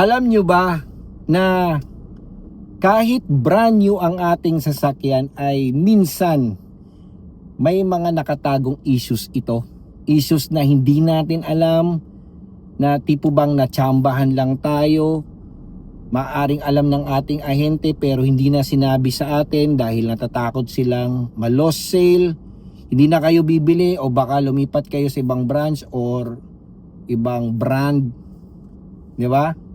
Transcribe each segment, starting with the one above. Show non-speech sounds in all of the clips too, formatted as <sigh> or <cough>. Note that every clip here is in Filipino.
Alam nyo ba na kahit brand new ang ating sasakyan ay minsan may mga nakatagong issues ito. Issues na hindi natin alam na tipo bang natsambahan lang tayo. Maaring alam ng ating ahente pero hindi na sinabi sa atin dahil natatakot silang malos sale. Hindi na kayo bibili o baka lumipat kayo sa ibang branch or ibang brand. Di ba?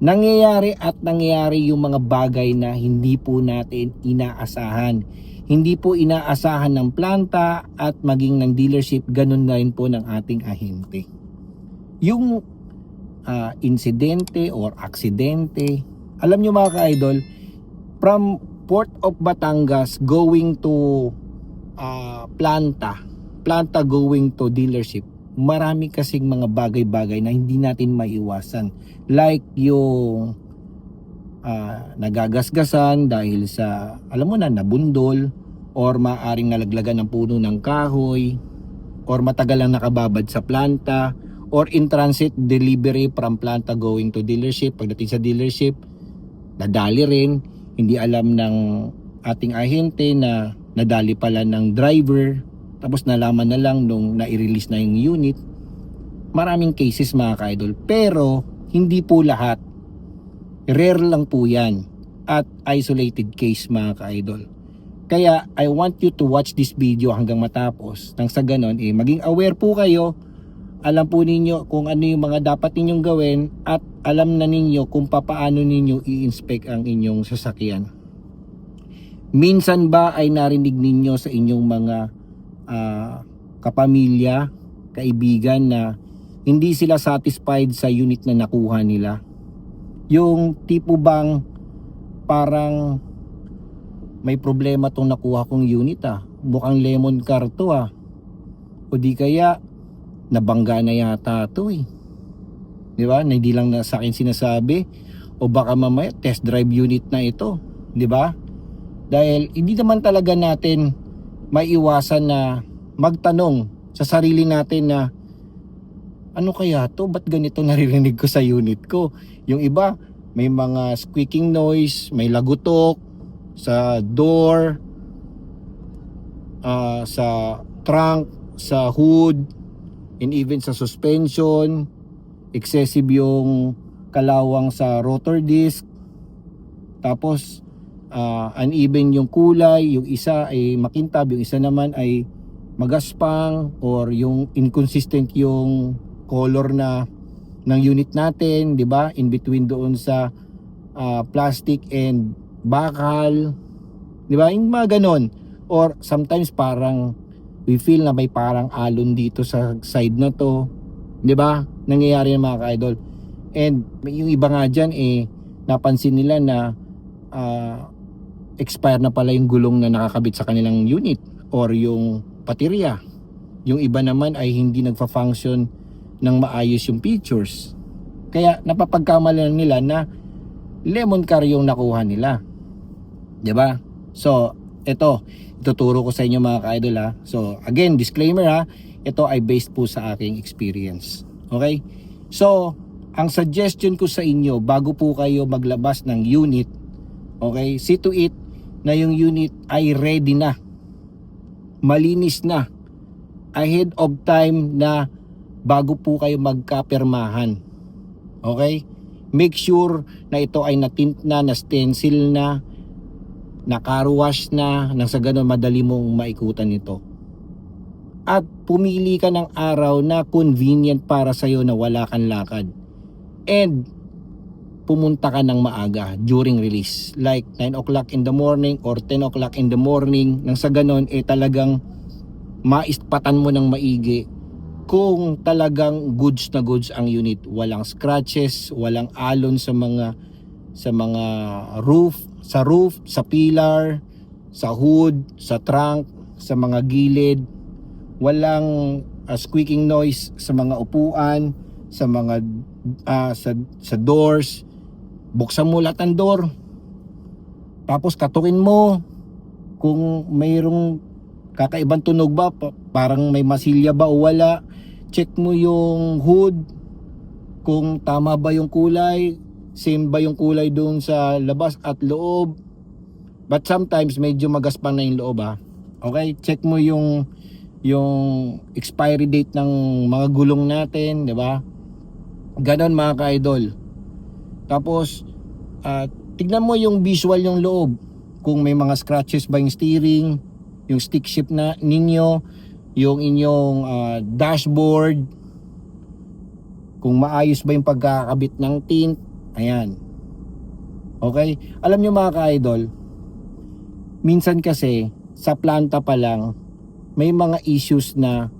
Nangyayari at nangyayari yung mga bagay na hindi po natin inaasahan. Hindi po inaasahan ng planta at maging ng dealership, ganun na rin po ng ating ahente. Yung ah, insidente or aksidente, alam nyo mga ka-idol, from Port of Batangas going to ah, planta, planta going to dealership, marami kasing mga bagay-bagay na hindi natin maiwasan. Like yung ah, nagagasgasan dahil sa, alam mo na, nabundol or maaring nalaglagan ng puno ng kahoy or matagal lang nakababad sa planta or in transit delivery from planta going to dealership. Pagdating sa dealership, nadali rin. Hindi alam ng ating ahente na nadali pala ng driver tapos nalaman na lang nung na-release na yung unit. Maraming cases mga ka-idol. Pero hindi po lahat. Rare lang po yan. At isolated case mga ka-idol. Kaya I want you to watch this video hanggang matapos. Nang sa ganon, eh, maging aware po kayo. Alam po ninyo kung ano yung mga dapat ninyong gawin at alam na ninyo kung papaano ninyo i-inspect ang inyong sasakyan. Minsan ba ay narinig ninyo sa inyong mga ah, kapamilya, kaibigan na hindi sila satisfied sa unit na nakuha nila. Yung tipo bang parang may problema tong nakuha kong unit ah. Mukhang lemon car to ah. O di kaya nabangga na yata to eh. Di ba? Na hindi lang na sa akin sinasabi. O baka mamaya test drive unit na ito. Di ba? Dahil hindi naman talaga natin maiwasan na magtanong sa sarili natin na ano kaya to? Ba't ganito naririnig ko sa unit ko? Yung iba, may mga squeaking noise, may lagutok sa door, ah, sa trunk, sa hood, and even sa suspension, excessive yung kalawang sa rotor disc, tapos ah, uneven yung kulay, yung isa ay makintab, yung isa naman ay magaspang or yung inconsistent yung color na ng unit natin, 'di ba? In between doon sa ah, plastic and bakal, 'di ba? Yung mga ganon. Or sometimes parang we feel na may parang alon dito sa side na to, 'di ba? Nangyayari yung mga ka-idol. And yung iba nga diyan eh napansin nila na ah, expire na pala yung gulong na nakakabit sa kanilang unit or yung patirya. Yung iba naman ay hindi nagfa-function ng maayos yung features. Kaya napapagkamalan nila na lemon car yung nakuha nila. 'Di ba? So, ito, ituturo ko sa inyo mga ka-idol ha. So, again, disclaimer ha, ito ay based po sa aking experience. Okay? So, ang suggestion ko sa inyo bago po kayo maglabas ng unit, okay, see to it na yung unit ay ready na. Malinis na. Ahead of time na bago po kayo magkapirmahan. Okay? Make sure na ito ay natint na, na stencil na, na car wash na, nang sa ganun madali mong maikutan ito. At pumili ka ng araw na convenient para sa'yo na wala kang lakad. And pumunta ka ng maaga during release. Like 9 o'clock in the morning or 10 o'clock in the morning. Nang sa ganun, eh talagang maispatan mo ng maigi kung talagang goods na goods ang unit. Walang scratches, walang alon sa mga sa mga roof, sa roof, sa pillar, sa hood, sa trunk, sa mga gilid. Walang ah, squeaking noise sa mga upuan, sa mga ah, sa sa doors. Buksan mo lahat ng door. Tapos katukin mo kung mayroong kakaibang tunog ba, pa- parang may masilya ba o wala check mo yung hood kung tama ba yung kulay, same ba yung kulay doon sa labas at loob. But sometimes medyo magaspang na yung loob ha. Okay, check mo yung yung expiry date ng mga gulong natin, 'di ba? Ganon mga ka-idol. Tapos ah, tignan mo yung visual yung loob. Kung may mga scratches ba yung steering, yung stick shift na ninyo, yung inyong ah, dashboard, kung maayos ba yung pagkakabit ng tint, ayan. Okay? Alam nyo mga ka-idol, minsan kasi sa planta pa lang, may mga issues na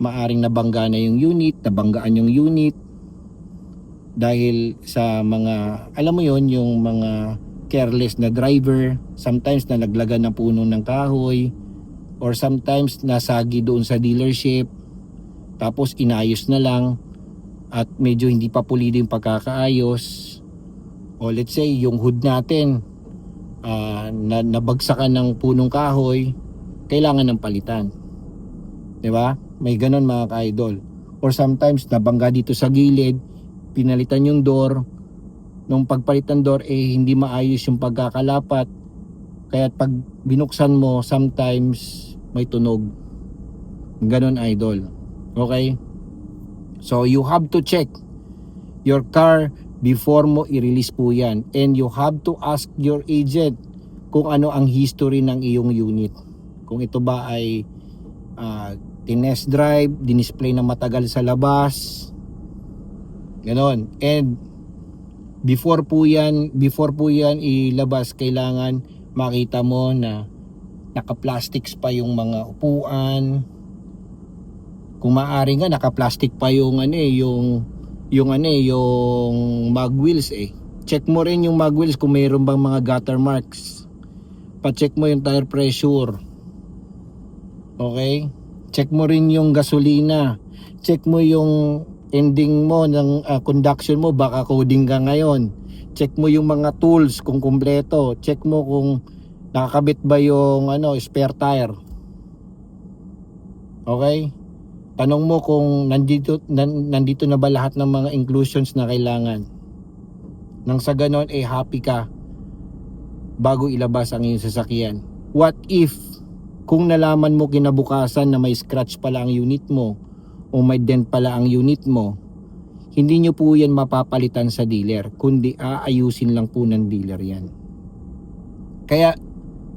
maaring nabangga na yung unit, nabanggaan yung unit, dahil sa mga, alam mo yon yung mga careless na driver, sometimes nalaglagan ng puno ng kahoy, or sometimes nasagi doon sa dealership, tapos inayos na lang, at medyo hindi pa pulido yung pagkakaayos, o let's say yung hood natin, ah, na, nabagsakan ng punong kahoy, kailangan ng palitan. 'Di ba? May ganun mga ka-idol. Or sometimes nabangga dito sa gilid, pinalitan yung door, nung pagpalit ng door eh hindi maayos yung pagkakalapat. Kaya pag binuksan mo, sometimes may tunog. Ganon idol. Okay? So you have to check your car before mo i-release po yan. And you have to ask your agent kung ano ang history ng iyong unit. Kung ito ba ay uh, tinest drive, dinisplay na matagal sa labas. Ganon. And before po yan, before po yan ilabas, kailangan makita mo na naka-plastics pa yung mga upuan. Kung maaari nga naka-plastic pa yung ano eh, yung yung ano eh, yung mag wheels eh. Check mo rin yung mag wheels kung mayroon bang mga gutter marks. Pa-check mo yung tire pressure. Okay? Check mo rin yung gasolina. Check mo yung ending mo ng ah, conduction mo baka coding ka ngayon. Check mo yung mga tools kung kumpleto. Check mo kung nakakabit ba yung ano spare tire. Okay? Tanong mo kung nandito nan, nandito na ba lahat ng mga inclusions na kailangan. Nang sa ganon eh happy ka bago ilabas ang iyong sasakyan. What if kung nalaman mo kinabukasan na may scratch pala ang unit mo o may dent pala ang unit mo, hindi nyo po yan mapapalitan sa dealer, kundi aayusin lang po ng dealer yan. Kaya,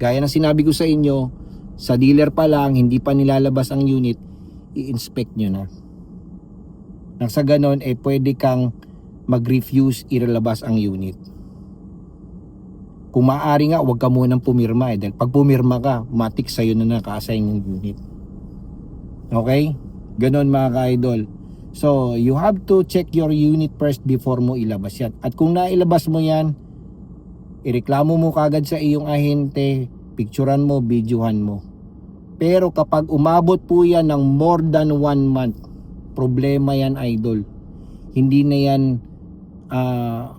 gaya ng sinabi ko sa inyo, sa dealer pa lang, hindi pa nilalabas ang unit, i-inspect nyo na. Nang sa ganon, eh pwede kang mag-refuse ilalabas ang unit. Kung maaari nga, huwag ka munang pumirma eh. Dahil pag pumirma ka, matik sa'yo na naka-assign yung unit. Okay? Ganon mga ka-idol. So, you have to check your unit first before mo ilabas yan. At kung nailabas mo yan, ireklamo mo kagad sa iyong ahente, picturean mo, videohan mo. Pero kapag umabot po yan ng more than one month, problema yan idol. Hindi na yan ah,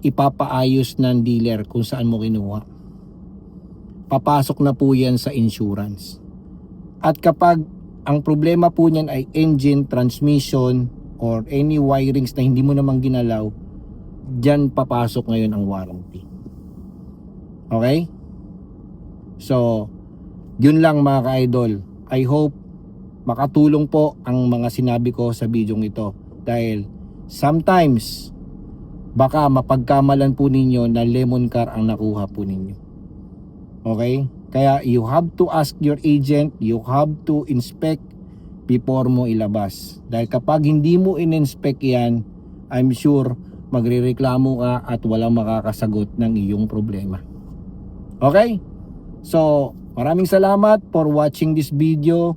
ipapaayos ng dealer kung saan mo kinuha. Papasok na po yan sa insurance. At kapag ang problema po niyan ay engine, transmission, or any wirings na hindi mo naman ginalaw, dyan papasok ngayon ang warranty. Okay? So, yun lang mga ka-idol. I hope makatulong po ang mga sinabi ko sa video ito. Dahil sometimes, baka mapagkamalan po ninyo na lemon car ang nakuha po ninyo. Okay? Kaya you have to ask your agent, you have to inspect before mo ilabas. Dahil kapag hindi mo in-inspect yan, I'm sure magrereklamo ka at walang makakasagot ng iyong problema. Okay? So, maraming salamat for watching this video.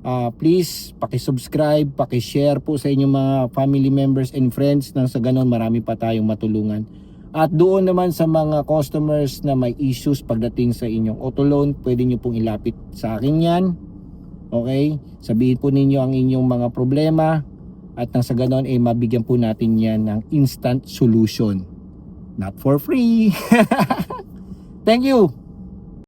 Uh, please, paki-subscribe, paki-share po sa inyong mga family members and friends nang sa ganon marami pa tayong matulungan. At doon naman sa mga customers na may issues pagdating sa inyong auto loan, pwede nyo pong ilapit sa akin yan. Okay? Sabihin po ninyo ang inyong mga problema at nang sa ganon eh mabigyan po natin yan ng instant solution. Not for free. <laughs> Thank you.